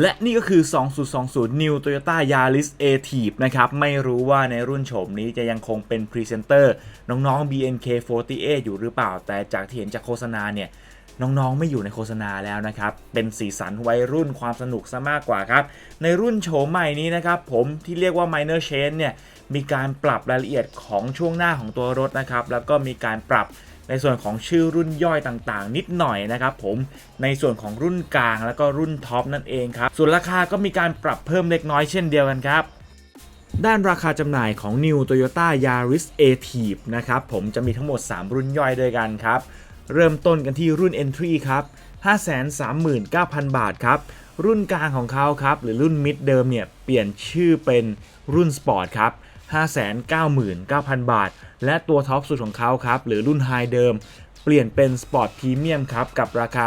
และนี่ก็คือ 2020 New Toyota Yaris a t i v นะครับ ไม่รู้ว่าในรุ่นโฉมนี้จะยังคงเป็นพรีเซนเตอร์น้องๆ BNK48 อยู่หรือเปล่า แต่จากที่เห็นจากโฆษณาเนี่ย น้องๆ ไม่อยู่ในโฆษณาแล้วนะครับ เป็นสีสันวัยรุ่นความสนุกซะมากกว่าครับ ในรุ่นโฉมใหม่นี้นะครับ ผมที่เรียกว่า minor change เนี่ย มีการปรับรายละเอียดของช่วงหน้าของตัวรถนะครับ แล้วก็มีการปรับ ในส่วนของชื่อรุ่นย่อยต่างๆ นิดหน่อยนะครับผมในส่วนของรุ่นกลางแล้วก็รุ่นท็อปนั่นเองครับส่วนราคาก็มีการปรับเพิ่มเล็กน้อยเช่นเดียวกันครับด้านราคาจำหน่ายของ New Toyota Yaris a t i v นะครับผมจะมีทั้งหมด 3 รุ่นย่อยด้วยกันครับ เริ่มต้นกันที่รุ่น Entry ครับ 539,000 บาทครับ รุ่นกลางของเขาครับ หรือรุ่น Mid เดิมเนี่ย เปลี่ยนชื่อเป็นรุ่น Sport ครับ 599,000 บาท และตัวท็อปสุดของเขาครับ หรือรุ่น High เดิม เปลี่ยนเป็น Sport Premium ครับ กับราคา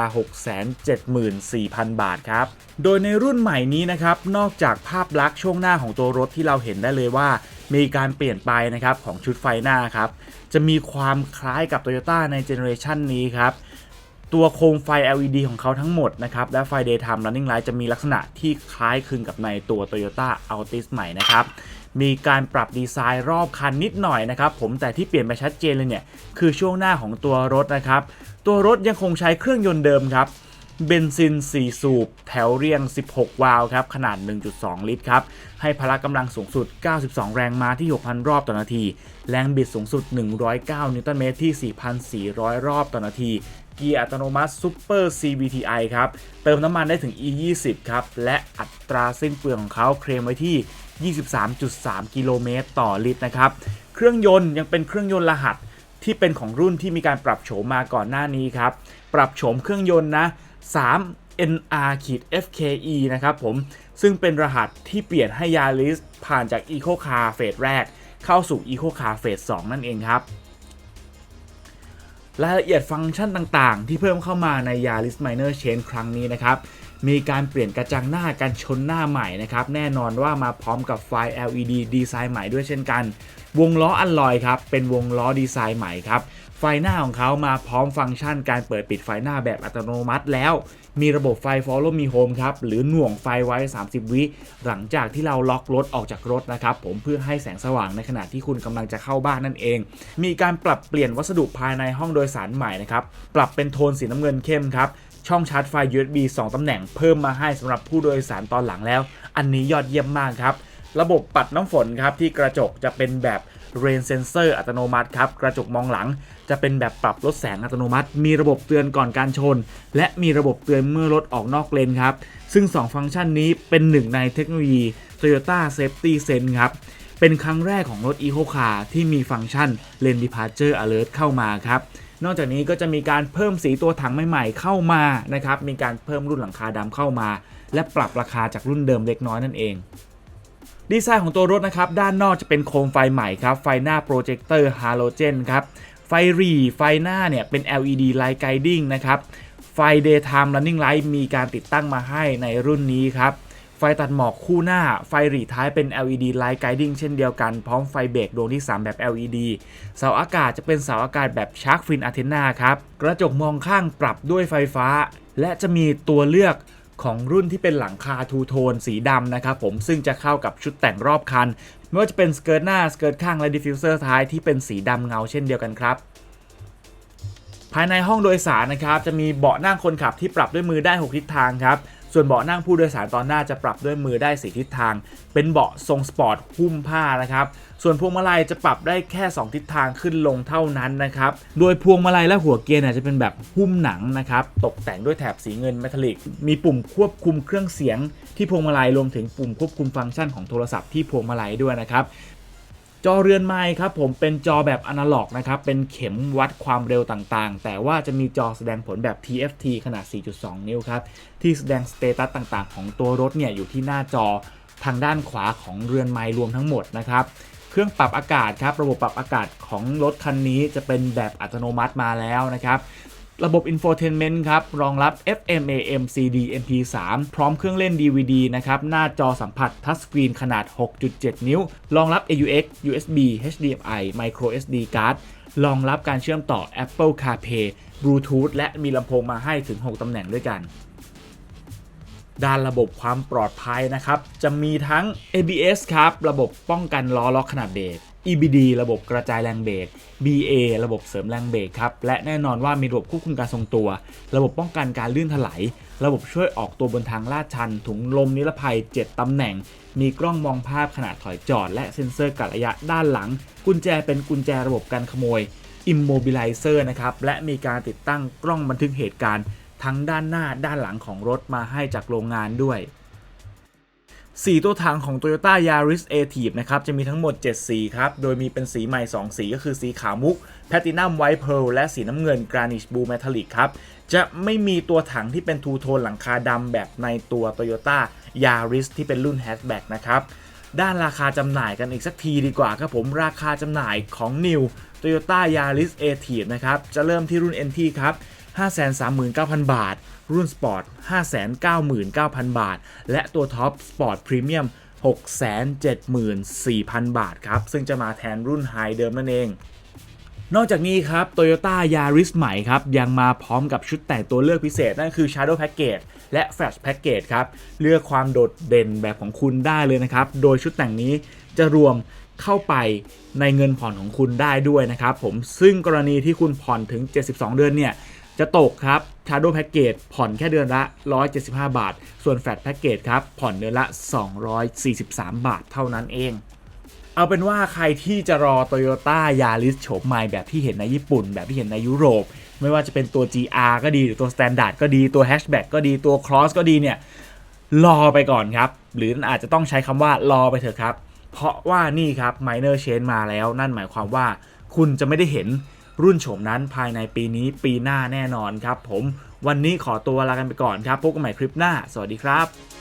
674,000 บาทครับ โดยในรุ่นใหม่นี้นะครับ นอกจากภาพลักษณ์ช่วงหน้าของตัวรถที่เราเห็นได้เลยว่า มีการเปลี่ยนไปนะครับของชุดไฟหน้าครับ จะมีความคล้ายกับ Toyota ในเจเนอเรชันนี้ครับ ตัวโคมไฟ LED ของเขาทั้งหมดนะครับ และไฟ Daytime Running Light จะมีลักษณะที่คล้ายคลึงกับในตัว Toyota Altis ใหม่นะครับ มีการปรับดีไซน์รอบคันนิดหน่อยนะครับ ผมแต่ที่เปลี่ยนไปชัดเจนเลยเนี่ย คือช่วงหน้าของตัวรถนะครับ ตัวรถยังคงใช้เครื่องยนต์เดิมครับเบนซิน 4 สูบ แถวเรียง 16 วาล์วครับ ขนาด 1.2 ลิตรครับ ให้พละกำลังสูงสุด 92 แรงม้าที่ 6,000 รอบต่อนาที แรงบิดสูงสุด 109 นิวตันเมตรที่ 4,400 รอบต่อนาที เกียร์อัตโนมัติ Super CVTi ครับ เติมน้ำมันได้ถึง E20 ครับ และอัตราสิ้นเปลืองของเขาเคลมไว้ที่ 23.3 กิโลเมตรต่อลิตรนะครับ เครื่องยนต์ยังเป็นเครื่องยนต์รหัสที่เป็นของรุ่นที่มีการปรับโฉมมาก่อนหน้านี้ครับ ปรับโฉมเครื่องยนต์นะ 3 NR FKE นะครับผม ซึ่งเป็นรหัสที่เปลี่ยนให้ Yaris ผ่านจาก Eco Car เฟสแรก เข้าสู่ Eco Car เฟส2นั่นเองครับ รายละเอียดฟังก์ชันต่างๆ ที่เพิ่มเข้ามาใน Yaris Minor Change ครั้งนี้นะครับ มีการเปลี่ยนกระจังหน้าการชนหน้าใหม่นะครับ แน่นอนว่ามาพร้อมกับไฟ LED ดีไซน์ใหม่ด้วยเช่นกัน วงล้ออัลลอยครับ เป็นวงล้อดีไซน์ใหม่ครับ ไฟหน้าของเขามาพร้อมฟังก์ชันการเปิดปิดไฟหน้าแบบอัตโนมัติแล้ว มีระบบไฟ Follow Me Home ครับ หรือหน่วงไฟไว้ 30 วิหลังจากที่เราล็อกรถออกจากรถนะครับ ผมเพื่อให้แสงสว่างในขณะที่คุณกำลังจะเข้าบ้านนั่นเอง มีการปรับเปลี่ยนวัสดุภายในห้องโดยสารใหม่นะครับ ปรับเป็นโทนสีน้ำเงินเข้มครับช่องชาร์จไฟ USB 2 ตำแหน่งเพิ่มมาให้สำหรับผู้โดยสารตอนหลังแล้ว อันนี้ยอดเยี่ยมมากครับ ระบบปัดน้ำฝนครับที่กระจกจะเป็นแบบ Rain Sensor อัตโนมัติครับกระจกมองหลัง จะเป็นแบบปรับลดแสงอัตโนมัติ มีระบบเตือนก่อนการชน และมีระบบเตือนเมื่อรถออกนอกเลนครับ ซึ่ง 2 ฟังก์ชันนี้เป็นหนึ่งในเทคโนโลยี Toyota Safety Sense ครับเป็นครั้งแรกของรถ Eco Car ที่มีฟังก์ชัน Lane Departure Alert เข้ามาครับนอกจากนี้ก็จะมีการเพิ่มสีตัวถังใหม่ๆเข้ามานะครับ มีการเพิ่มรุ่นหลังคาดำเข้ามา และปรับราคาจากรุ่นเดิมเล็กน้อยนั่นเอง ดีไซน์ของตัวรถนะครับด้านนอกจะเป็นโคมไฟใหม่ครับไฟหน้าโปรเจคเตอร์ฮาโลเจนครับไฟหรีไฟหน้าเนี่ยเป็น LED Light Guiding นะครับไฟ Daytime Running Light มีการติดตั้งมาให้ในรุ่นนี้ครับไฟตัดหมอกคู่หน้า ไฟหรีท้ายเป็น LED Light Guiding เช่นเดียวกัน พร้อมไฟเบรกดวงที่ 3 แบบ LED เสาอากาศจะเป็นเสาอากาศแบบ Shark Fin Antenna ครับ กระจกมองข้างปรับด้วยไฟฟ้า และจะมีตัวเลือก ของรุ่นที่เป็นหลังคาทูโทนสีดำนะครับผมซึ่งจะเข้ากับชุดแต่งรอบคัน ไม่ว่าจะเป็นสเกิร์ตหน้าสเกิร์ตข้างและดิฟฟิวเซอร์ท้ายที่เป็นสีดำเงาเช่นเดียวกันครับภายในห้องโดยสารนะครับจะมีเบาะนั่งคนขับที่ปรับด้วยมือได้ 6 ทิศทางครับ ส่วนเบาะนั่งผู้โดยสารตอนหน้าจะปรับด้วยมือได้4ทิศทาง เป็นเบาะทรงสปอร์ตหุ้มผ้านะครับ ส่วนพวงมาลัยจะปรับได้แค่ 2 ทิศทางขึ้นลงเท่านั้นนะครับ โดยพวงมาลัยและหัวเกียร์เนี่ยจะเป็นแบบหุ้มหนังนะครับ ตกแต่งด้วยแถบสีเงินเมทัลลิก มีปุ่มควบคุมเครื่องเสียงที่พวงมาลัยรวมถึงปุ่มควบคุมฟังก์ชันของโทรศัพท์ที่พวงมาลัยด้วยนะครับ จอเรือนไม้ครับผมเป็นจอแบบอนาล็อกนะครับเป็นเข็มวัดความเร็วต่างๆ แต่ว่าจะมีจอแสดงผลแบบ TFT ขนาด 4.2 นิ้วครับที่แสดงสเตตัสต่างๆ ของตัวรถเนี่ยอยู่ที่หน้าจอทางด้านขวาของเรือนไม้รวมทั้งหมดนะครับเครื่องปรับอากาศครับระบบปรับอากาศของรถคันนี้จะเป็นแบบอัตโนมัติมาแล้วนะครับ ระบบ Infotainment ครับ รองรับ FM AM CD MP3 พร้อมเครื่องเล่น DVD นะครับ หน้าจอสัมผัสทัชสกรีนขนาด 6.7 นิ้ว รองรับ AUX USB HDMI Micro SD card รองรับการเชื่อมต่อ Apple CarPlay Bluetooth และมีลำโพงมาให้ถึง 6 ตำแหน่งด้วยกันด้านระบบความปลอดภัยนะครับ จะมีทั้ง ABS ครับ ระบบป้องกันล้อล็อกขนาดเบรก EBD ระบบกระจายแรงเบรก BA ระบบเสริมแรงเบรกครับ และแน่นอนว่ามีระบบควบคุมการทรงตัว ระบบป้องกันการลื่นถลาย ระบบช่วยออกตัวบนทางลาดชัน ถุงลมนิรภัย 7 ตำแหน่ง มีกล้องมองภาพขณะถอยจอด และเซ็นเซอร์กัดระยะด้านหลัง กุญแจเป็นกุญแจระบบการขโมย Immobilizer นะครับ และมีการติดตั้งกล้องบันทึกเหตุการณ์ ทั้งด้านหน้าด้านหลังของรถมาให้จากโรงงานด้วย สีตัวถังของ Toyota Yaris a t i v นะครับ จะมีทั้งหมด 7 สีครับ โดยมีเป็นสีใหม่ 2 สีก็คือสีขาวมุก Platinum White Pearl และสีน้ำเงิน Granish Blue Metallic ครับ จะไม่มีตัวถังที่เป็นทูโทนหลังคาดำแบบในตัว Toyota Yaris ที่เป็นรุ่น Hatchback นะครับ ด้านราคาจำหน่ายกันอีกสักทีดีกว่าครับผม ราคาจำหน่ายของ New Toyota Yaris a t i v นะครับ จะเริ่มที่รุ่น NT ครับ 539,000 บาท รุ่น Sport 599,000 บาท และตัวท็อป Sport Premium 674,000 บาทครับ ซึ่งจะมาแทนรุ่น High เดิมนั่นเอง นอกจากนี้ครับ Toyota Yaris ใหม่ครับ ยังมาพร้อมกับชุดแต่งตัวเลือกพิเศษ นั่นคือ Shadow Package และ Flash Package ครับ เลือกความโดดเด่นแบบของคุณได้เลยนะครับ โดยชุดแต่งนี้จะรวมเข้าไปในเงินผ่อนของคุณได้ด้วยนะครับผมซึ่งกรณีที่คุณผ่อนถึง 72 เดือนเนี่ย จะตกครับ Shadow Package ผ่อนแค่เดือนละ 175 บาท ส่วน Flat Package ครับ ผ่อนเดือนละ 243 บาทเท่านั้นเอง เอาเป็นว่าใครที่จะรอ Toyota Yaris โฉมใหม่แบบที่เห็นในญี่ปุ่น แบบที่เห็นในยุโรป ไม่ว่าจะเป็นตัว GR ก็ดีหรือตัว Standard ก็ดีตัว Hatchback ก็ดีตัว Cross ก็ดีเนี่ยรอไปก่อนครับ หรืออาจจะต้องใช้คำว่ารอไปเถอะครับ เพราะว่านี่ครับ Minor Change มาแล้ว นั่นหมายความว่าคุณจะไม่ได้เห็น รุ่นโฉมนั้นภายในปีนี้ปีหน้าแน่นอนครับผม วันนี้ขอตัวลากันไปก่อนครับพบกันใหม่คลิปหน้า สวัสดีครับ